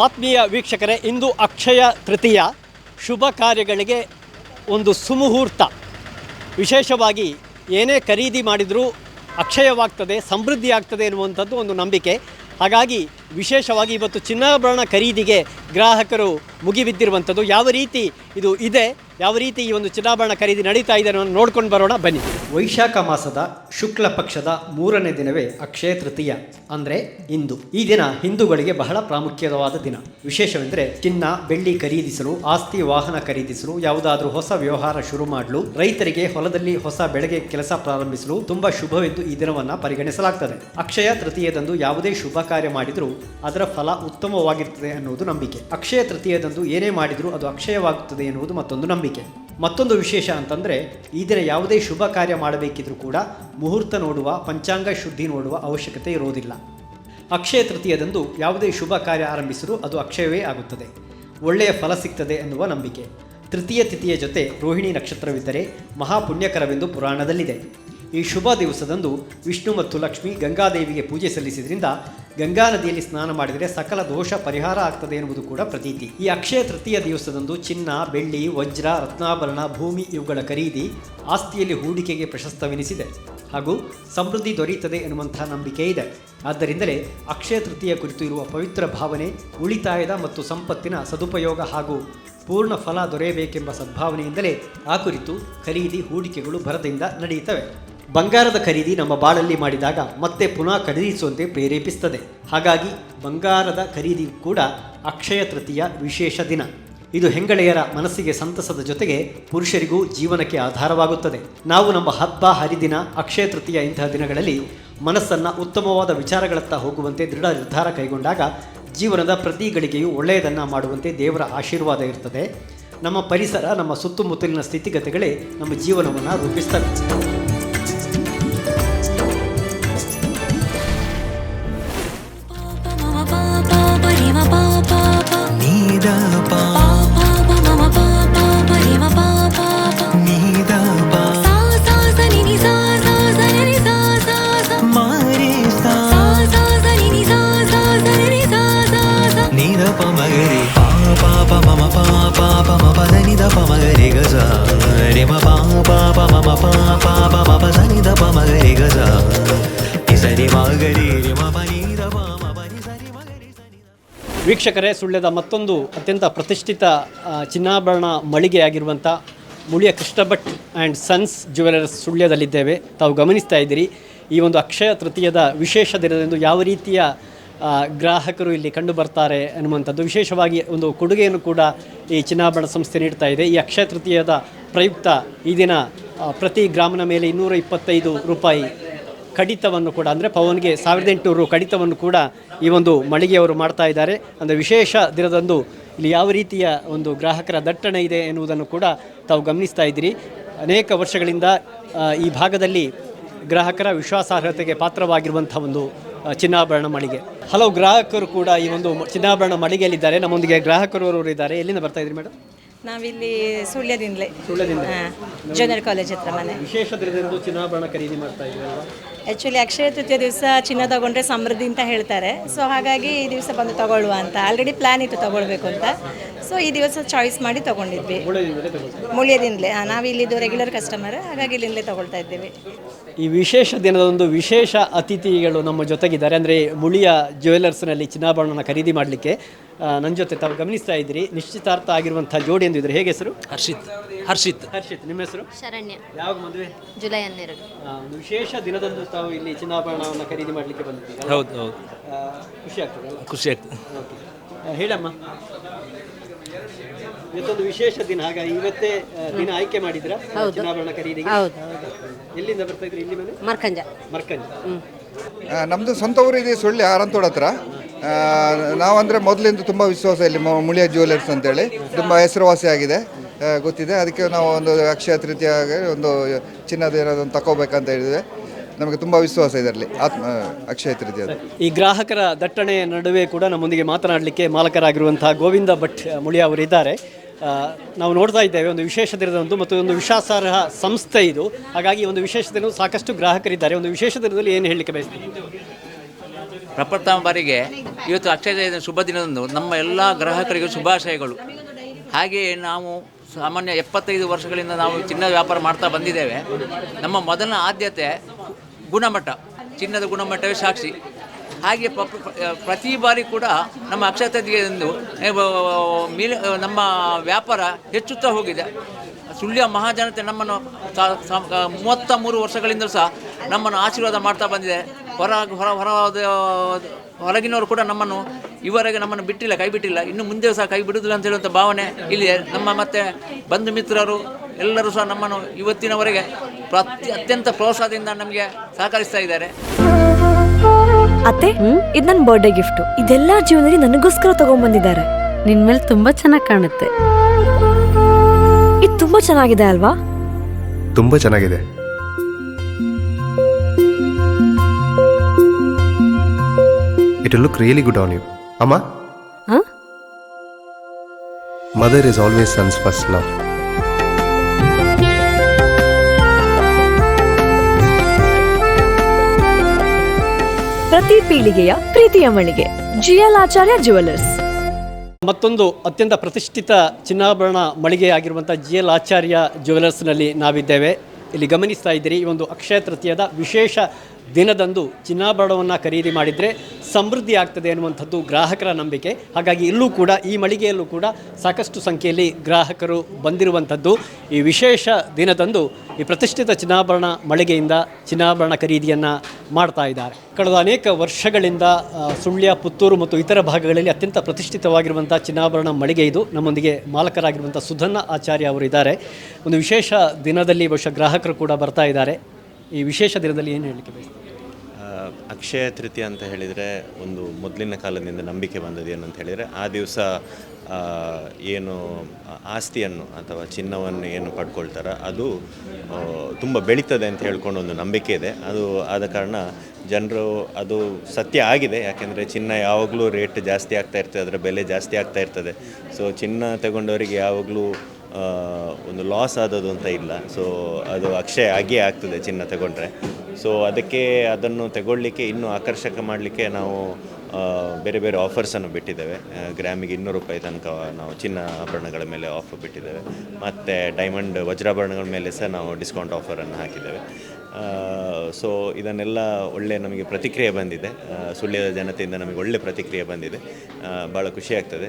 ಆತ್ಮೀಯ ವೀಕ್ಷಕರೇ, ಇಂದು ಅಕ್ಷಯ ತೃತೀಯ. ಶುಭ ಕಾರ್ಯಗಳಿಗೆ ಒಂದು ಸುಮುಹೂರ್ತ. ವಿಶೇಷವಾಗಿ ಏನೇ ಖರೀದಿ ಮಾಡಿದರೂ ಅಕ್ಷಯವಾಗ್ತದೆ ಸಮೃದ್ಧಿ ಆಗ್ತದೆ ಎನ್ನುವಂಥದ್ದು ಒಂದು ನಂಬಿಕೆ. ಹಾಗಾಗಿ ವಿಶೇಷವಾಗಿ ಇವತ್ತು ಚಿನ್ನಾಭರಣ ಖರೀದಿಗೆ ಗ್ರಾಹಕರು ಮುಗಿಬಿದ್ದಿರುವಂಥದ್ದು. ಯಾವ ರೀತಿ ಇದು ಇದೆ? ಯಾವ ರೀತಿ ಈ ಒಂದು ಚಿನ್ನಾಭರಣ ಖರೀದಿ ನಡೀತಾ ಇದೆ ಅನ್ನೋ ನೋಡ್ಕೊಂಡು ಬರೋಣ. ಬನ್ನಿ. ವೈಶಾಖ ಮಾಸದ ಶುಕ್ಲ ಪಕ್ಷದ ಮೂರನೇ ದಿನವೇ ಅಕ್ಷಯ ತೃತೀಯ, ಅಂದ್ರೆ ಇಂದು. ಈ ದಿನ ಹಿಂದೂಗಳಿಗೆ ಬಹಳ ಪ್ರಾಮುಖ್ಯವಾದ ದಿನ. ವಿಶೇಷವೆಂದರೆ ಚಿನ್ನ, ಬೆಳ್ಳಿ ಖರೀದಿಸಲು, ಆಸ್ತಿ, ವಾಹನ ಖರೀದಿಸಲು, ಯಾವುದಾದ್ರೂ ಹೊಸ ವ್ಯವಹಾರ ಶುರು ಮಾಡಲು, ರೈತರಿಗೆ ಹೊಲದಲ್ಲಿ ಹೊಸ ಬೆಳೆಗೆ ಕೆಲಸ ಪ್ರಾರಂಭಿಸಲು ತುಂಬಾ ಶುಭವೆಂದು ಈ ದಿನವನ್ನ ಪರಿಗಣಿಸಲಾಗ್ತದೆ. ಅಕ್ಷಯ ತೃತೀಯದಂದು ಯಾವುದೇ ಶುಭ ಕಾರ್ಯ ಮಾಡಿದರೂ ಅದರ ಫಲ ಉತ್ತಮವಾಗಿರ್ತದೆ ಅನ್ನುವುದು ನಂಬಿಕೆ. ಅಕ್ಷಯ ತೃತೀಯದಂದು ಏನೇ ಮಾಡಿದರೂ ಅದು ಅಕ್ಷಯವಾಗುತ್ತದೆ ಎನ್ನುವುದು ಮತ್ತೊಂದು ನಂಬಿಕೆ. ಮತ್ತೊಂದು ವಿಶೇಷ ಅಂತಂದರೆ ಈ ದಿನ ಯಾವುದೇ ಶುಭ ಕಾರ್ಯ ಮಾಡಬೇಕಿದ್ರೂ ಕೂಡ ಮುಹೂರ್ತ ನೋಡುವ, ಪಂಚಾಂಗ ಶುದ್ಧಿ ನೋಡುವ ಅವಶ್ಯಕತೆ ಇರೋದಿಲ್ಲ. ಅಕ್ಷಯ ತೃತೀಯದಂದು ಯಾವುದೇ ಶುಭ ಕಾರ್ಯ ಆರಂಭಿಸಲು ಅದು ಅಕ್ಷಯವೇ ಆಗುತ್ತದೆ. ಒಳ್ಳೆಯ ಫಲ ಸಿಗ್ತದೆ ಎನ್ನುವ ನಂಬಿಕೆ. ತೃತೀಯ ತಿಥಿಯ ಜೊತೆ ರೋಹಿಣಿ ನಕ್ಷತ್ರವಿದ್ದರೆ ಮಹಾಪುಣ್ಯಕರವೆಂದು ಪುರಾಣದಲ್ಲಿದೆ. ಈ ಶುಭ ದಿವಸದಂದು ವಿಷ್ಣು ಮತ್ತು ಲಕ್ಷ್ಮಿ ಗಂಗಾದೇವಿಗೆ ಪೂಜೆ ಸಲ್ಲಿಸಿದ್ರಿಂದ ಗಂಗಾ ನದಿಯಲ್ಲಿ ಸ್ನಾನ ಮಾಡಿದರೆ ಸಕಲ ದೋಷ ಪರಿಹಾರ ಆಗ್ತದೆ ಎನ್ನುವುದು ಕೂಡ ಪ್ರತೀತಿ. ಈ ಅಕ್ಷಯ ತೃತೀಯ ದಿವಸದಂದು ಚಿನ್ನ, ಬೆಳ್ಳಿ, ವಜ್ರ, ರತ್ನಾಭರಣ, ಭೂಮಿ ಇವುಗಳ ಖರೀದಿ ಆಸ್ತಿಯಲ್ಲಿ ಹೂಡಿಕೆಗೆ ಪ್ರಶಸ್ತವೆನಿಸಿದೆ. ಹಾಗೂ ಸಮೃದ್ಧಿ ದೊರೆಯುತ್ತದೆ ಎನ್ನುವಂತಹ ನಂಬಿಕೆ ಇದೆ. ಆದ್ದರಿಂದಲೇ ಅಕ್ಷಯ ತೃತೀಯ ಕುರಿತು ಇರುವ ಪವಿತ್ರ ಭಾವನೆ, ಉಳಿತಾಯದ ಮತ್ತು ಸಂಪತ್ತಿನ ಸದುಪಯೋಗ ಹಾಗೂ ಪೂರ್ಣ ಫಲ ದೊರೆಯಬೇಕೆಂಬ ಸದ್ಭಾವನೆಯಿಂದಲೇ ಆ ಕುರಿತು ಖರೀದಿ, ಹೂಡಿಕೆಗಳು ಭರದಿಂದ ನಡೆಯುತ್ತವೆ. ಬಂಗಾರದ ಖರೀದಿ ನಮ್ಮ ಬಾಳಲ್ಲಿ ಮಾಡಿದಾಗ ಮತ್ತೆ ಪುನಃ ಖರೀದಿಸುವಂತೆ ಪ್ರೇರೇಪಿಸುತ್ತದೆ. ಹಾಗಾಗಿ ಬಂಗಾರದ ಖರೀದಿ ಕೂಡ ಅಕ್ಷಯ ತೃತೀಯ ವಿಶೇಷ ದಿನ. ಇದು ಹೆಂಗಳೆಯರ ಮನಸ್ಸಿಗೆ ಸಂತಸದ ಜೊತೆಗೆ ಪುರುಷರಿಗೂ ಜೀವನಕ್ಕೆ ಆಧಾರವಾಗುತ್ತದೆ. ನಾವು ನಮ್ಮ ಹಬ್ಬ, ಹರಿದಿನ, ಅಕ್ಷಯ ತೃತೀಯ ಇಂತಹ ದಿನಗಳಲ್ಲಿ ಮನಸ್ಸನ್ನು ಉತ್ತಮವಾದ ವಿಚಾರಗಳತ್ತ ಹೋಗುವಂತೆ ದೃಢ ನಿರ್ಧಾರ ಕೈಗೊಂಡಾಗ ಜೀವನದ ಪ್ರತಿ ಗಳಿಗೆಯೂ ಒಳ್ಳೆಯದನ್ನು ಮಾಡುವಂತೆ ದೇವರ ಆಶೀರ್ವಾದ ಇರ್ತದೆ. ನಮ್ಮ ಪರಿಸರ, ನಮ್ಮ ಸುತ್ತಮುತ್ತಲಿನ ಸ್ಥಿತಿಗತಿಗಳೇ ನಮ್ಮ ಜೀವನವನ್ನು ರೂಪಿಸ್ತವೆ. ವೀಕ್ಷಕರೇ, ಸುಳ್ಯದ ಮತ್ತೊಂದು ಅತ್ಯಂತ ಪ್ರತಿಷ್ಠಿತ ಚಿನ್ನಾಭರಣ ಮಳಿಗೆಯಾಗಿರುವಂಥ Muliya Krishnabhat and sons jewellers ಸುಳ್ಯದಲ್ಲಿದ್ದೇವೆ. ತಾವು ಗಮನಿಸ್ತಾ ಇದ್ದೀರಿ, ಈ ಒಂದು ಅಕ್ಷಯ ತೃತೀಯದ ವಿಶೇಷ ದಿನದಂದು ಯಾವ ರೀತಿಯ ಗ್ರಾಹಕರು ಇಲ್ಲಿ ಕಂಡು ಬರ್ತಾರೆ ಅನ್ನುವಂಥದ್ದು, ವಿಶೇಷವಾಗಿ ಒಂದು ಕೊಡುಗೆಯನ್ನು ಕೂಡ ಈ ಚಿನ್ನಾಭರಣ ಸಂಸ್ಥೆ ನೀಡ್ತಾ ಇದೆ. ಈ ಅಕ್ಷಯ ತೃತೀಯದ ಪ್ರಯುಕ್ತ ಈ ದಿನ ಪ್ರತಿ ಗ್ರಾಮನ ಮೇಲೆ ಇನ್ನೂರ ಇಪ್ಪತ್ತೈದು ರೂಪಾಯಿ ಕಡಿತವನ್ನು ಕೂಡ ಅಂದರೆ ಪವನ್ಗೆ ಸಾವಿರದ ಎಂಟುನೂರು ಕಡಿತವನ್ನು ಕೂಡ ಈ ಒಂದು ಮಳಿಗೆಯವರು ಮಾಡ್ತಾ ಇದ್ದಾರೆ. ಅಂದರೆ ವಿಶೇಷ ದಿನದಂದು ಇಲ್ಲಿ ಯಾವ ರೀತಿಯ ಒಂದು ಗ್ರಾಹಕರ ದಟ್ಟಣೆ ಇದೆ ಎನ್ನುವುದನ್ನು ಕೂಡ ತಾವು ಗಮನಿಸ್ತಾ ಇದ್ದೀರಿ. ಅನೇಕ ವರ್ಷಗಳಿಂದ ಈ ಭಾಗದಲ್ಲಿ ಗ್ರಾಹಕರ ವಿಶ್ವಾಸಾರ್ಹತೆಗೆ ಪಾತ್ರವಾಗಿರುವಂಥ ಒಂದು ಚಿನ್ನಾಭರಣ ಮಳಿಗೆ. ಹಲವು ಗ್ರಾಹಕರು ಕೂಡ ಈ ಒಂದು ಚಿನ್ನಾಭರಣ ಮಳಿಗೆಯಲ್ಲಿದ್ದಾರೆ. ನಮ್ಮೊಂದಿಗೆ ಗ್ರಾಹಕರು ಇದ್ದಾರೆ. ಎಲ್ಲಿಂದ ಬರ್ತಾ ಇದ್ರಿ ಮೇಡಮ್? ನಾವಿಲ್ಲಿ ಸುಳ್ಯದಿಂದಲೇ. ಸುಳ್ಯದಿಂದ ಜೂನಿಯರ್ ಕಾಲೇಜ್ ಹತ್ರ ಮನೆ. ವಿಶೇಷ ದಿನದಂದು ಚಿನ್ನಾಭರಣ ಖರೀದಿ ಮಾಡ್ತಾ ಇದ್ದೀವಿ ಆ್ಯಕ್ಚುಲಿ ಅಕ್ಷಯ ತೃತೀಯ ದಿವಸ ಚಿನ್ನ ತಗೊಂಡ್ರೆ ಸಮೃದ್ಧಿ ಅಂತ ಹೇಳ್ತಾರೆ. ಸೊ ಹಾಗಾಗಿ ಈ ದಿವಸ ಬಂದು ತಗೊಳ್ಳುವ ಅಂತ. ಆಲ್ರೆಡಿ ಪ್ಲ್ಯಾನ್ ಇತ್ತು ತಗೊಳ್ಬೇಕು ಅಂತ. ಸೊ ಈ ದಿವಸ ಚಾಯ್ಸ್ ಮಾಡಿ ತಗೊಂಡಿದ್ವಿ. ಮುಳಿಯದಿಂದಲೇ. ನಾವು ಇಲ್ಲಿದ್ದು ರೆಗ್ಯುಲರ್ ಕಸ್ಟಮರ್ ಹಾಗಾಗಿ ಇಲ್ಲಿಂದಲೇ ತಗೊಳ್ತಾ ಇದ್ದೀವಿ. ಈ ವಿಶೇಷ ದಿನದ ಒಂದು ವಿಶೇಷ ಅತಿಥಿಗಳು ನಮ್ಮ ಜೊತೆಗಿದ್ದಾರೆ. ಅಂದರೆ ಮುಳಿಯ ಜ್ಯುವೆಲರ್ಸ್ನಲ್ಲಿ ಚಿನ್ನಾಭರಣನ ಖರೀದಿ ಮಾಡಲಿಕ್ಕೆ. ನನ್ನ ಜೊತೆ ತಾವು ಗಮನಿಸ್ತಾ ಇದ್ದೀರಿ ನಿಶ್ಚಿತಾರ್ಥ ಆಗಿರುವಂಥ ಜೋಡಿ ಎಂದು ಇದ್ರೆ ಹೇಗೆ ಹೆಸರು? ಹರ್ಷಿತ್. ಹರ್ಷಿತ್. ಹರ್ಷಿತ್ ನಿಮ್ಮ ಹೆಸರು? ಶರಣ್ಯ. ಯಾವಾಗ ಮದುವೆ? ಜುಲೈ ಹನ್ನೆರಡು. ಆ, ಒಂದು ವಿಶೇಷ ದಿನದಂದು ತಾವು ಇಲ್ಲಿ ಚಿನ್ನಾಭರಣವನ್ನು ಖರೀದಿ ಮಾಡಲಿಕ್ಕೆ ಬಂದಿದ್ದೀರಿ ಹೌದು ಹೌದು. ಆ, ಖುಷಿ ಆಗ್ತದಲ್ಲ ಖುಷಿ ಆಗ್ತದೆ. ಓಕೆ. ಆ, ಹೇಳಮ್ಮ. ಇವತ್ತೊಂದು ವಿಶೇಷ ದಿನ ಹಾಗಾಗಿ ಇವತ್ತೇ ಆ, ದಿನ ಆಯ್ಕೆ ಮಾಡಿದ್ರ? ಚಿನ್ನಾಭರಣ ಖರೀದಿಗೆ? ಹೌದು. ಎಲ್ಲಿಂದ ಬರ್ತಾ ಇದ್ರಿ ಇಲ್ಲಿ ಮನೆ? ಮರ್ಕಂಜ. ಮರ್ಕಂಜ. ನಮ್ದು ನಮ್ಮದು ಸ್ವಂತ ಊರಿದೆ ಇದೆ ಸುಳ್ಳಿ ಆರಂತೋಡ ಹತ್ರ. ನಾವಂದರೆ ಮೊದಲಿಂದ ತುಂಬ ವಿಶ್ವಾಸ ಇಲ್ಲಿ ಮುಳಿಯ ಜ್ಯುವೆಲರ್ಸ್ ಅಂತೇಳಿ. ತುಂಬ ಹೆಸರುವಾಸಿಯಾಗಿದೆ ಗೊತ್ತಿದೆ. ಅದಕ್ಕೆ ನಾವು ಒಂದು ಅಕ್ಷಯ ತೃತೀಯ ಒಂದು ಚಿನ್ನದ ಏನಾದ್ರು ತಗೋಬೇಕಂತ ಹೇಳಿದರೆ ನಮಗೆ ತುಂಬ ವಿಶ್ವಾಸ ಇದರಲ್ಲಿ ಆತ್ಮ ಅಕ್ಷಯ ತೃತೀಯ ಈ ಗ್ರಾಹಕರ ದಟ್ಟಣೆಯ ನಡುವೆ ಕೂಡ ನಮ್ಮೊಂದಿಗೆ ಮಾತನಾಡಲಿಕ್ಕೆ ಮಾಲಕರಾಗಿರುವಂತಹ ಗೋವಿಂದ ಭಟ್ ಮುಳಿಯ ಅವರಿದ್ದಾರೆ ನಾವು ನೋಡ್ತಾ ಇದ್ದೇವೆ ಒಂದು ವಿಶೇಷ ದಿನದಂದು ಮತ್ತು ಒಂದು ವಿಶ್ವಾಸಾರ್ಹ ಸಂಸ್ಥೆ ಇದು. ಹಾಗಾಗಿ ಒಂದು ವಿಶೇಷ ದಿನ ಸಾಕಷ್ಟು ಗ್ರಾಹಕರಿದ್ದಾರೆ. ಒಂದು ವಿಶೇಷ ದಿನದಲ್ಲಿ ಏನು ಹೇಳಲಿಕ್ಕೆ ಬಯಸ್ತೀನಿ ಪ್ರಪ್ರಥಮ ಬಾರಿಗೆ ಇವತ್ತು ಅಕ್ಷಯ ಶುಭ ದಿನದಂದು ನಮ್ಮ ಎಲ್ಲ ಗ್ರಾಹಕರಿಗೂ ಶುಭಾಶಯಗಳು. ಹಾಗೆಯೇ ನಾವು ಸಾಮಾನ್ಯ ಎಪ್ಪತ್ತೈದು ವರ್ಷಗಳಿಂದ ನಾವು ಚಿನ್ನ ವ್ಯಾಪಾರ ಮಾಡ್ತಾ ಬಂದಿದ್ದೇವೆ. ನಮ್ಮ ಮೊದಲ ಆದ್ಯತೆ ಗುಣಮಟ್ಟ ಚಿನ್ನದ ಗುಣಮಟ್ಟವೇ ಸಾಕ್ಷಿ. ಹಾಗೆ ಪ್ರತಿ ಬಾರಿ ಕೂಡ ನಮ್ಮ ಅಕ್ಷತೆಯಂದು ಮೀನು ನಮ್ಮ ವ್ಯಾಪಾರ ಹೆಚ್ಚುತ್ತಾ ಹೋಗಿದೆ. ಸುಳ್ಯ ಮಹಾಜನತೆ ನಮ್ಮನ್ನು ಮೂವತ್ತ ಮೂರು ವರ್ಷಗಳಿಂದ ಸಹ ನಮ್ಮನ್ನು ಆಶೀರ್ವಾದ ಮಾಡ್ತಾ ಬಂದಿದೆ. ಹೊರ ಹೊರ ಹೊರ ಹೊರಗಿನವರು ಕೂಡ ನಮ್ಮನ್ನು ಇವರೆಗೆ ನಮ್ಮನ್ನು ಬಿಟ್ಟಿಲ್ಲ ಕೈ ಬಿಟ್ಟಿಲ್ಲ. ಇನ್ನು ಮುಂದೆ ಸಹ ಕೈ ಬಿಡುದಿಲ್ಲ ಅಂತ ಹೇಳುವಂಥ ಭಾವನೆ ಇಲ್ಲಿ ನಮ್ಮ ಮತ್ತೆ ಬಂಧು ಮಿತ್ರರು ಎಲ್ಲರೂ ಸಹ ನಮ್ಮನ್ನು ಇವತ್ತಿನವರೆಗೆ ಪ್ರತಿ ಅತ್ಯಂತ ಪ್ರೋತ್ಸಾಹದಿಂದ ನಮಗೆ ಸಹಕರಿಸ್ತಾ ಇದ್ದಾರೆ. ಅತ್ತೆ ಇದು ನನ್ನ ಬರ್ಡೇ ಗಿಫ್ಟ್ ಇದೆಲ್ಲ ಜೀವನದಲ್ಲಿ ನನಗೋಸ್ಕರ ತಗೊಂಡ್ಬಂದಿದ್ದಾರೆ. ನಿನ್ ಮೇಲೆ ತುಂಬಾ ಚೆನ್ನಾಗಿ ಕಾಣುತ್ತೆ. ಇದು ತುಂಬಾ ಚೆನ್ನಾಗಿದೆ ಅಲ್ವಾ? ತುಂಬಾ ಚೆನ್ನಾಗಿದೆ. It look really good on you ಅಮ್ಮ ಹ? Mother is always son's first love ಪ್ರತಿ ಪೀಳಿಗೆಯ ಪ್ರೀತಿಯ ಮಳಿಗೆ. ಜಿಎಲ್ ಆಚಾರ್ಯ ಜುವೆಲ್ಲರ್ಸ್ ಮತ್ತೊಂದು ಅತ್ಯಂತ ಪ್ರತಿಷ್ಠಿತ ಚಿನ್ನಾಭರಣ ಮಳಿಗೆಯಾಗಿರುವಂಥ ಜಿ ಎಲ್ ಆಚಾರ್ಯ ಜ್ಯುವೆಲರ್ಸ್ನಲ್ಲಿ ನಾವಿದ್ದೇವೆ. ಇಲ್ಲಿ ಗಮನಿಸ್ತಾ ಇದ್ದೀರಿ ಈ ಒಂದು ಅಕ್ಷಯ ತೃತೀಯದ ವಿಶೇಷ ದಿನದಂದು ಚಿನ್ನಾಭರಣವನ್ನು ಖರೀದಿ ಮಾಡಿದರೆ ಸಮೃದ್ಧಿ ಆಗ್ತದೆ ಅನ್ನುವಂಥದ್ದು ಗ್ರಾಹಕರ ನಂಬಿಕೆ. ಹಾಗಾಗಿ ಇಲ್ಲೂ ಕೂಡ, ಈ ಮಳಿಗೆಯಲ್ಲೂ ಕೂಡ ಸಾಕಷ್ಟು ಸಂಖ್ಯೆಯಲ್ಲಿ ಗ್ರಾಹಕರು ಬಂದಿರುವಂಥದ್ದು. ಈ ವಿಶೇಷ ದಿನದಂದು ಈ ಪ್ರತಿಷ್ಠಿತ ಚಿನ್ನಾಭರಣ ಮಳಿಗೆಯಿಂದ ಚಿನ್ನಾಭರಣ ಖರೀದಿಯನ್ನು ಮಾಡ್ತಾ ಇದ್ದಾರೆ. ಕಳೆದ ಅನೇಕ ವರ್ಷಗಳಿಂದ ಸುಳ್ಯ, ಪುತ್ತೂರು ಮತ್ತು ಇತರ ಭಾಗಗಳಲ್ಲಿ ಅತ್ಯಂತ ಪ್ರತಿಷ್ಠಿತವಾಗಿರುವಂಥ ಚಿನ್ನಾಭರಣ ಮಳಿಗೆ ಇದು. ನಮ್ಮೊಂದಿಗೆ ಮಾಲಕರಾಗಿರುವಂಥ ಸುಧನ್ನ ಆಚಾರ್ಯ ಅವರು ಇದ್ದಾರೆ. ಒಂದು ವಿಶೇಷ ದಿನದಲ್ಲಿ ಬಹುಶಃ ಗ್ರಾಹಕರು ಕೂಡ ಬರ್ತಾ ಇದ್ದಾರೆ. ಈ ವಿಶೇಷ ದಿನದಲ್ಲಿ ಏನು ಹೇಳಲಿಕ್ಕೆ ಅಕ್ಷಯ ತೃತೀಯ ಅಂತ ಹೇಳಿದರೆ ಒಂದು ಮೊದಲಿನ ಕಾಲದಿಂದ ನಂಬಿಕೆ ಬಂದದ್ದು ಏನಂತ ಹೇಳಿದರೆ, ಆ ದಿವಸ ಏನು ಆಸ್ತಿಯನ್ನು ಅಥವಾ ಚಿನ್ನವನ್ನು ಏನು ಪಡ್ಕೊಳ್ತಾರ ಅದು ತುಂಬ ಬೆಳೀತದೆ ಅಂತ ಹೇಳ್ಕೊಂಡು ಒಂದು ನಂಬಿಕೆ ಇದೆ. ಅದು ಆದ ಕಾರಣ ಜನರು ಅದು ಸತ್ಯ ಆಗಿದೆ. ಯಾಕೆಂದರೆ ಚಿನ್ನ ಯಾವಾಗಲೂ ರೇಟ್ ಜಾಸ್ತಿ ಆಗ್ತಾ ಇರ್ತದೆ, ಅದರ ಬೆಲೆ ಜಾಸ್ತಿ ಆಗ್ತಾ ಇರ್ತದೆ. ಸೊ ಚಿನ್ನ ತಗೊಂಡವರಿಗೆ ಯಾವಾಗಲೂ ಒಂದು ಲಾಸ್ ಆದದ್ದು ಅಂತ ಇಲ್ಲ. ಸೊ ಅದು ಅಕ್ಷಯ ಆಗಿಯೇ ಆಗ್ತದೆ ಚಿನ್ನ ತಗೊಂಡ್ರೆ. ಸೊ ಅದಕ್ಕೆ ಅದನ್ನು ತಗೊಳ್ಳಿಕ್ಕೆ ಇನ್ನೂ ಆಕರ್ಷಕ ಮಾಡಲಿಕ್ಕೆ ನಾವು ಬೇರೆ ಬೇರೆ ಆಫರ್ಸನ್ನು ಬಿಟ್ಟಿದ್ದೇವೆ. ಗ್ರಾಮಿಗೆ ಇನ್ನೂರು ರೂಪಾಯಿ ತನಕ ನಾವು ಚಿನ್ನ ಆಭರಣಗಳ ಮೇಲೆ ಆಫರ್ ಬಿಟ್ಟಿದ್ದೇವೆ. ಮತ್ತು ಡೈಮಂಡ್ ವಜ್ರಾಭರಣಗಳ ಮೇಲೆ ಸಹ ನಾವು ಡಿಸ್ಕೌಂಟ್ ಆಫರನ್ನು ಹಾಕಿದ್ದೇವೆ. ಸೊ ಇದನ್ನೆಲ್ಲ ಒಳ್ಳೆ ನಮಗೆ ಪ್ರತಿಕ್ರಿಯೆ ಬಂದಿದೆ. ಸುಳ್ಳ್ಯದ ಸುಳ್ಯದ ಜನತೆಯಿಂದ ನಮಗೆ ಒಳ್ಳೆ ಪ್ರತಿಕ್ರಿಯೆ ಬಂದಿದೆ. ಭಾಳ ಖುಷಿಯಾಗ್ತದೆ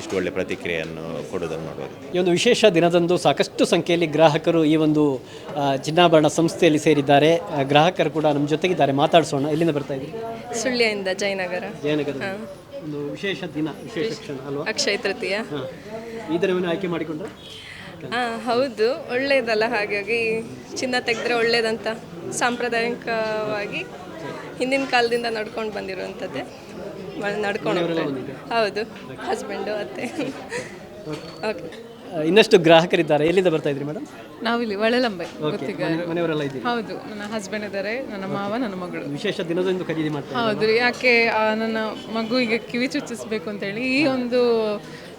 ಇಷ್ಟು ಒಳ್ಳೆ ಪ್ರತಿಕ್ರಿಯೆಯನ್ನು ಕೊಡೋದನ್ನು ನೋಡುವಾಗ ಈ ಒಂದು ವಿಶೇಷ ದಿನದಂದು ಸಾಕಷ್ಟು ಸಂಖ್ಯೆಯಲ್ಲಿ ಗ್ರಾಹಕರು ಈ ಒಂದು ಚಿನ್ನಾಭರಣ ಸಂಸ್ಥೆಯಲ್ಲಿ ಸೇರಿದ್ದಾರೆ. ಗ್ರಾಹಕರು ಕೂಡ ನಮ್ಮ ಜೊತೆಗಿದ್ದಾರೆ. ಮಾತಾಡಿಸೋಣ. ಎಲ್ಲಿಂದ ಬರ್ತಾ ಇದ್ದೀವಿ ಸುಳ್ಯದಿಂದ ಜಯನಗರ. ಜಯನಗರ ಒಂದು ವಿಶೇಷ ದಿನ ವಿಶೇಷ ಕ್ಷಣ ಅಲ್ವಾ? ಅಕ್ಷಯ ತೃತೀಯ. ಈ ದಿನವನ್ನು ಆಯ್ಕೆ ಮಾಡಿಕೊಂಡ್ರೆ? ಹಾಂ ಹೌದು ಒಳ್ಳೇದಲ್ಲ ಹಾಗಾಗಿ ಚಿನ್ನ ತೆಗೆದ್ರೆ ಒಳ್ಳೇದಂತ ಸಾಂಪ್ರದಾಯಿಕವಾಗಿ ಹಿಂದಿನ ಕಾಲದಿಂದ ನಡ್ಕೊಂಡು ಬಂದಿರುವಂಥದ್ದೇ. ನಡ್ಕೊಂಡು ಹೌದು ಹಸ್ಬೆಂಡು ಅತ್ತೆ. ಓಕೆ ಇನ್ನಷ್ಟು ಗ್ರಾಹಕರಿದ್ದಾರೆ. ಎಲ್ಲಿಂದ ಬರ್ತಾ ಇದ್ರಿ ಮೇಡಮ್ ನಾವಿಲ್ಲಿ ಒಳಲಂಬೆ ಓಕೆ ಮನೆಯವರೆಲ್ಲ ಇದ್ದೀರಿ. ಹೌದು ನನ್ನ ಹಸ್ಬೆಂಡ್ ಇದ್ದಾರೆ ನನ್ನ ಮಾವ ನನ್ನ ಮಗಳು. ವಿಶೇಷ ದಿನದಂದು ಖರೀದಿ ಮಾಡ್ತಾರೆ ಹೌದು ಯಾಕೆ ಆ, ನನ್ನ ಈಗ ಕಿವಿ ಚುಚ್ಚಿಸ್ಬೇಕು ಅಂತೇಳಿ ಈ ಒಂದು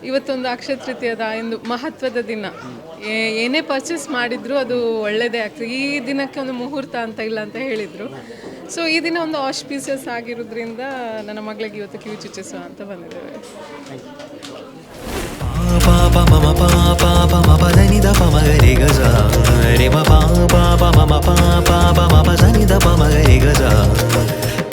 ಇವತ್ತೊಂದು ಅಕ್ಷಯ ತೃತೀಯದ ಒಂದು ಮಹತ್ವದ ದಿನ. ಏ- ಏನೇ ಪರ್ಚೇಸ್ ಮಾಡಿದ್ರು ಅದು ಒಳ್ಳೆಯದೇ ಆಗ್ತದೆ. ಈ ದಿನಕ್ಕೆ ಒಂದು ಮುಹೂರ್ತ ಅಂತ ಇಲ್ಲ ಅಂತ ಹೇಳಿದರು. ಸೊ ಈ ದಿನ ಒಂದು ಆಸ್ಪೀಸಿಯಸ್ ಆಗಿರೋದ್ರಿಂದ ನನ್ನ ಮಗಳಿಗೆ ಇವತ್ತು ಕಿವಿ ಚುಚ್ಚಿಸುವ ಅಂತ ಬಂದಿದ್ದೇವೆ. పమ పద నిద పమ గరి గజ రి మ పా పా ప మమ పా పా ప మ ప స నిద పమ గరి గజ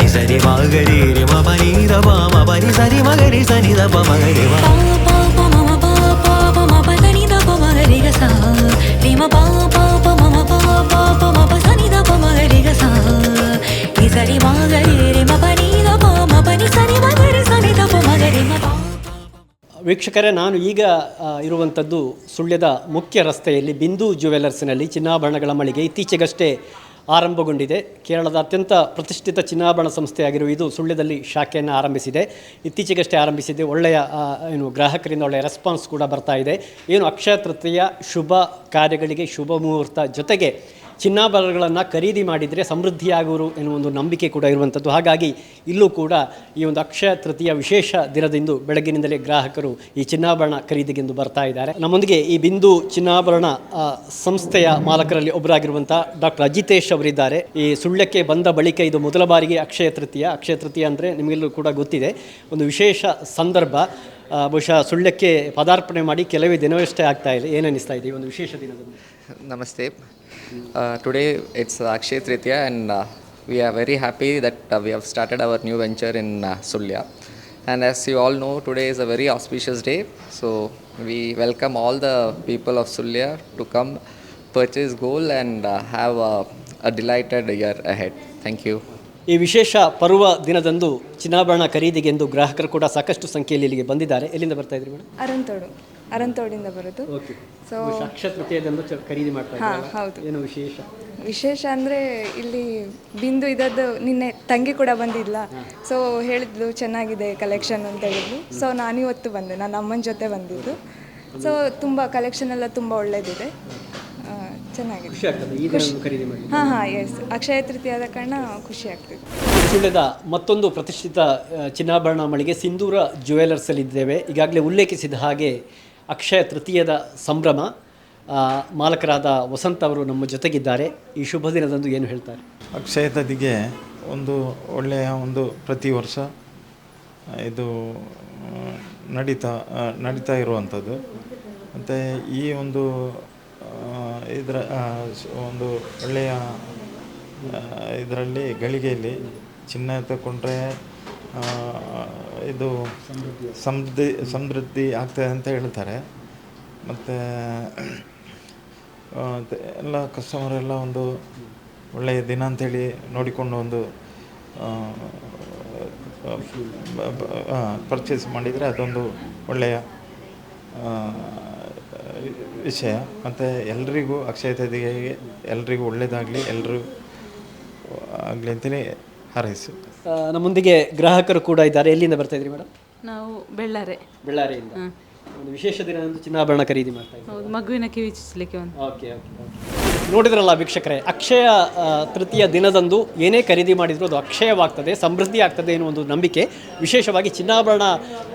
ని సరి మ గరి రి మ ప ని ద ప మ ప ని సరి మ గరి స నిద పమ గరి మ పా పా ప మమ పా పా ప మ ప స నిద పమ గరి గస రి మ పా పా ప మమ పా పా ప మ ప స నిద పమ గరి గస ని సరి మ గరి రి మ ప ని ద ప మ ప ని సరి మ గరి స నిద పమ గరి మ ವೀಕ್ಷಕರೇ, ನಾನು ಈಗ ಇರುವಂಥದ್ದು ಸುಳ್ಯದ ಮುಖ್ಯ ರಸ್ತೆಯಲ್ಲಿ ಬಿಂದು ಜ್ಯುವೆಲರ್ಸ್ನಲ್ಲಿ ಚಿನ್ನಾಭರಣಗಳ ಮಳಿಗೆ ಇತ್ತೀಚೆಗಷ್ಟೇ ಆರಂಭಗೊಂಡಿದೆ. ಕೇರಳದ ಅತ್ಯಂತ ಪ್ರತಿಷ್ಠಿತ ಚಿನ್ನಾಭರಣ ಸಂಸ್ಥೆಯಾಗಿರುವ ಇದು ಸುಳ್ಯದಲ್ಲಿ ಶಾಖೆಯನ್ನು ಆರಂಭಿಸಿದೆ. ಇತ್ತೀಚೆಗಷ್ಟೇ ಆರಂಭಿಸಿದೆ. ಒಳ್ಳೆಯ ಏನು ಗ್ರಾಹಕರಿಂದ ಒಳ್ಳೆಯ ರೆಸ್ಪಾನ್ಸ್ ಕೂಡ ಬರ್ತಾ ಇದೆ. ಏನು ಅಕ್ಷಯ ತೃತೀಯ ಶುಭ ಕಾರ್ಯಗಳಿಗೆ ಶುಭ ಮುಹೂರ್ತ ಜೊತೆಗೆ ಚಿನ್ನಾಭರಣಗಳನ್ನು ಖರೀದಿ ಮಾಡಿದರೆ ಸಮೃದ್ಧಿಯಾಗುವರು ಎನ್ನುವ ಒಂದು ನಂಬಿಕೆ ಕೂಡ ಇರುವಂಥದ್ದು ಹಾಗಾಗಿ ಇಲ್ಲೂ ಕೂಡ ಈ ಒಂದು ಅಕ್ಷಯ ತೃತೀಯ ವಿಶೇಷ ದಿನದಿಂದು ಬೆಳಗಿನಿಂದಲೇ ಗ್ರಾಹಕರು ಈ ಚಿನ್ನಾಭರಣ ಖರೀದಿಗೆಂದು ಬರ್ತಾ ಇದ್ದಾರೆ. ನಮ್ಮೊಂದಿಗೆ ಈ ಬಿಂದು ಚಿನ್ನಾಭರಣ ಸಂಸ್ಥೆಯ ಮಾಲಕರಲ್ಲಿ ಒಬ್ಬರಾಗಿರುವಂಥ ಡಾಕ್ಟರ್ ಅಜಿತೇಶ್ ಅವರಿದ್ದಾರೆ. ಈ ಸುಳ್ಯಕ್ಕೆ ಬಂದ ಬಳಿಕ ಇದು ಮೊದಲ ಬಾರಿಗೆ ಅಕ್ಷಯ ತೃತೀಯ. ಅಕ್ಷಯ ತೃತೀಯ ಅಂದರೆ ನಿಮಗೆಲ್ಲೂ ಕೂಡ ಗೊತ್ತಿದೆ. ಒಂದು ವಿಶೇಷ ಸಂದರ್ಭ ಬಹುಶಃ ಸುಳ್ಯಕ್ಕೆ ಪದಾರ್ಪಣೆ ಮಾಡಿ ಕೆಲವೇ ದಿನವಷ್ಟೇ ಆಗ್ತಾ ಇದೆ ಏನನ್ನಿಸ್ತಾ ಇದೆ ಒಂದು ವಿಶೇಷ ದಿನದಂದು? Namaste. Uh, today it's Akshay Tritiya and uh, we are very happy that uh, we have started our new venture in uh, Sulya. And as you all know, today is a very auspicious day. So we welcome all the people of Sulya to come purchase gold and uh, have a, a delighted year ahead. Thank you. ಈ ವಿಶೇಷ ಪರ್ವ ದಿನದಂದು ಚಿನ್ನಾಭರಣ ಖರೀದಿಗೆಂದು ಗ್ರಾಹಕರು ಕೂಡ ಸಾಕಷ್ಟು ಸಂಖ್ಯೆಯಲ್ಲಿ ಇಲ್ಲಿಗೆ ಬಂದಿದ್ದಾರೆ ಎಲ್ಲಿಂದ ಬರ್ತಾ ಇದ್ರಿ ಮೇಡಮ್ ಅರಂತೋಡು ಅರಂತೋಡಿಂದ ಬರೋದು. ಓಕೆ ಸೊ ಅಕ್ಷಯ ತೃತೀಯದಂದು ಚ- ಖರೀದಿ ಮಾಡ್ತಾ ಹೌದು. ಏನು ವಿಶೇಷ? ವಿಶೇಷ ಅಂದರೆ ಇಲ್ಲಿ ಬಿಂದು ಇದದ್ದು ನಿನ್ನೆ ತಂಗಿ ಕೂಡ ಬಂದಿದ್ಲ. ಸೊ ಹೇಳಿದ್ಲು ಚೆನ್ನಾಗಿದೆ ಕಲೆಕ್ಷನ್ ಅಂತ ಹೇಳಿದ್ಲು. ಸೊ ನಾನು ಇವತ್ತು ಬಂದೆ. ನಾನು ಅಮ್ಮನ ಜೊತೆ ಬಂದಿದ್ದು. ಸೊ ತುಂಬ ಕಲೆಕ್ಷನ್ ಎಲ್ಲ ತುಂಬ ಒಳ್ಳೇದಿದೆ. ಆ, ಚೆನ್ನಾಗಿದೆ. ಖುಷಿ ಆಗ್ತದೆ. ಖರೀದಿ ಮಾಡಿ. ಹಾಂ ಹಾಂ ಎಸ್ ಅಕ್ಷಯ ತೃತೀಯದ ಕಾರಣ ಖುಷಿ ಆಗ್ತಿದೆ. ಸುಳ್ಯದ ಮತ್ತೊಂದು ಪ್ರತಿಷ್ಠಿತ ಆ, ಚಿನ್ನಾಭರಣ ಮಳಿಗೆ ಸಿಂಧೂರ ಜ್ಯುವೆಲರ್ಸಲ್ಲಿ ಇದ್ದೇವೆ. ಈಗಾಗಲೇ ಉಲ್ಲೇಖಿಸಿದ ಹಾಗೆ ಅಕ್ಷಯ ತೃತೀಯದ ಸಂಭ್ರಮ ಮಾಲಕರಾದ ವಸಂತ ಅವರು ನಮ್ಮ ಜೊತೆಗಿದ್ದಾರೆ. ಈ ಶುಭ ದಿನದಂದು ಏನು ಹೇಳ್ತಾರೆ? ಅಕ್ಷಯ ತದಿಗೆ ಒಂದು ಒಳ್ಳೆಯ ಒಂದು ಪ್ರತಿ ವರ್ಷ, ಇದು ನಡೀತಾ ನಡೀತಾ ಇರುವಂಥದ್ದು. ಮತ್ತು ಈ ಒಂದು ಇದರ ಒಂದು ಒಳ್ಳೆಯ ಇದರಲ್ಲಿ ಗಳಿಗೆಯಲ್ಲಿ ಚಿನ್ನ ತಗೊಂಡ್ರೆ ಇದು ಸಮೃದ್ಧಿ. ಸಮೃದ್ಧಿ ಆಗ್ತದೆ ಅಂತ ಹೇಳ್ತಾರೆ. ಮತ್ತು ಎಲ್ಲ ಕಸ್ಟಮರ್ ಎಲ್ಲ ಒಂದು ಒಳ್ಳೆಯ ದಿನ ಅಂಥೇಳಿ ನೋಡಿಕೊಂಡು ಒಂದು ಪರ್ಚೇಸ್ ಮಾಡಿದರೆ ಅದೊಂದು ಒಳ್ಳೆಯ ವಿಷಯ. ಮತ್ತು ಎಲ್ರಿಗೂ ಅಕ್ಷಯ ತದಿಗೆ ಎಲ್ರಿಗೂ ಒಳ್ಳೆಯದಾಗಲಿ ಎಲ್ಲರೂ ಆಗಲಿ ಅಂತಲೇ ಹಾರೈಸು. ಆ, ನಮ್ಮೊಂದಿಗೆ ಗ್ರಾಹಕರು ಕೂಡ ಇದ್ದಾರೆ. ಎಲ್ಲಿಂದ ಬರ್ತಾ ಇದ್ರಿ ಮೇಡಮ್? ನಾವು ಬೆಳ್ಳಾರೆ. ಬಳ್ಳಾರಿಯಿಂದ. ಒಂದು ವಿಶೇಷ ದಿನದಂದು ಚಿನ್ನಾಭರಣ ಖರೀದಿ ಮಾಡ್ತಾ ಇದ್ದೀವಿ. ಹೌದು ಮಗುವಿನ ಕಿವಿ ಚುಚ್ಚಲಿಕ್ಕೆ ಒಂದು. ಓಕೆ ಓಕೆ ನೋಡಿದ್ರಲ್ಲ ವೀಕ್ಷಕರೇ ಅಕ್ಷಯ ಆ, ತೃತೀಯ ದಿನದಂದು ಏನೇ ಖರೀದಿ ಮಾಡಿದರೂ ಅದು ಅಕ್ಷಯವಾಗ್ತದೆ ಸಮೃದ್ಧಿ ಆಗ್ತದೆ ಎನ್ನುವ ಒಂದು ನಂಬಿಕೆ. ವಿಶೇಷವಾಗಿ ಚಿನ್ನಾಭರಣ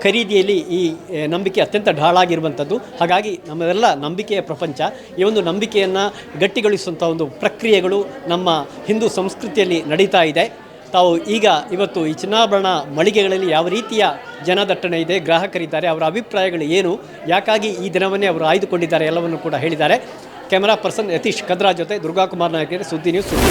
ಖರೀದಿಯಲ್ಲಿ ಈ ನಂಬಿಕೆ ಅತ್ಯಂತ ಢಾಳಾಗಿರುವಂಥದ್ದು. ಹಾಗಾಗಿ ನಮ್ಮದೆಲ್ಲ ನಂಬಿಕೆಯ ಪ್ರಪಂಚ ಈ ಒಂದು ನಂಬಿಕೆಯನ್ನು ಗಟ್ಟಿಗೊಳಿಸುವಂಥ ಒಂದು ಪ್ರಕ್ರಿಯೆಗಳು ನಮ್ಮ ಹಿಂದೂ ಸಂಸ್ಕೃತಿಯಲ್ಲಿ ನಡೀತಾ ಇದೆ. ತಾವು ಈಗ ಇವತ್ತು ಈ ಚಿನ್ನಾಭರಣ ಮಳಿಗೆಗಳಲ್ಲಿ ಯಾವ ರೀತಿಯ ಜನದಟ್ಟಣೆ ಇದೆ, ಗ್ರಾಹಕರಿದ್ದಾರೆ, ಅವರ ಅಭಿಪ್ರಾಯಗಳು ಏನು, ಯಾಕಾಗಿ ಈ ದಿನವನ್ನೇ ಅವರು ಆಯ್ದುಕೊಂಡಿದ್ದಾರೆ ಎಲ್ಲವನ್ನು ಕೂಡ ಹೇಳಿದ್ದಾರೆ ಕ್ಯಾಮರಾ ಪರ್ಸನ್ ಯತೀಶ್ ಕದ್ರಾ ಜೊತೆ ದುರ್ಗಾಕುಮಾರ್ ನಾಯಕ್ ಸುದ್ದಿ ನ್ಯೂಸ್ ಸುಳ್ಳು.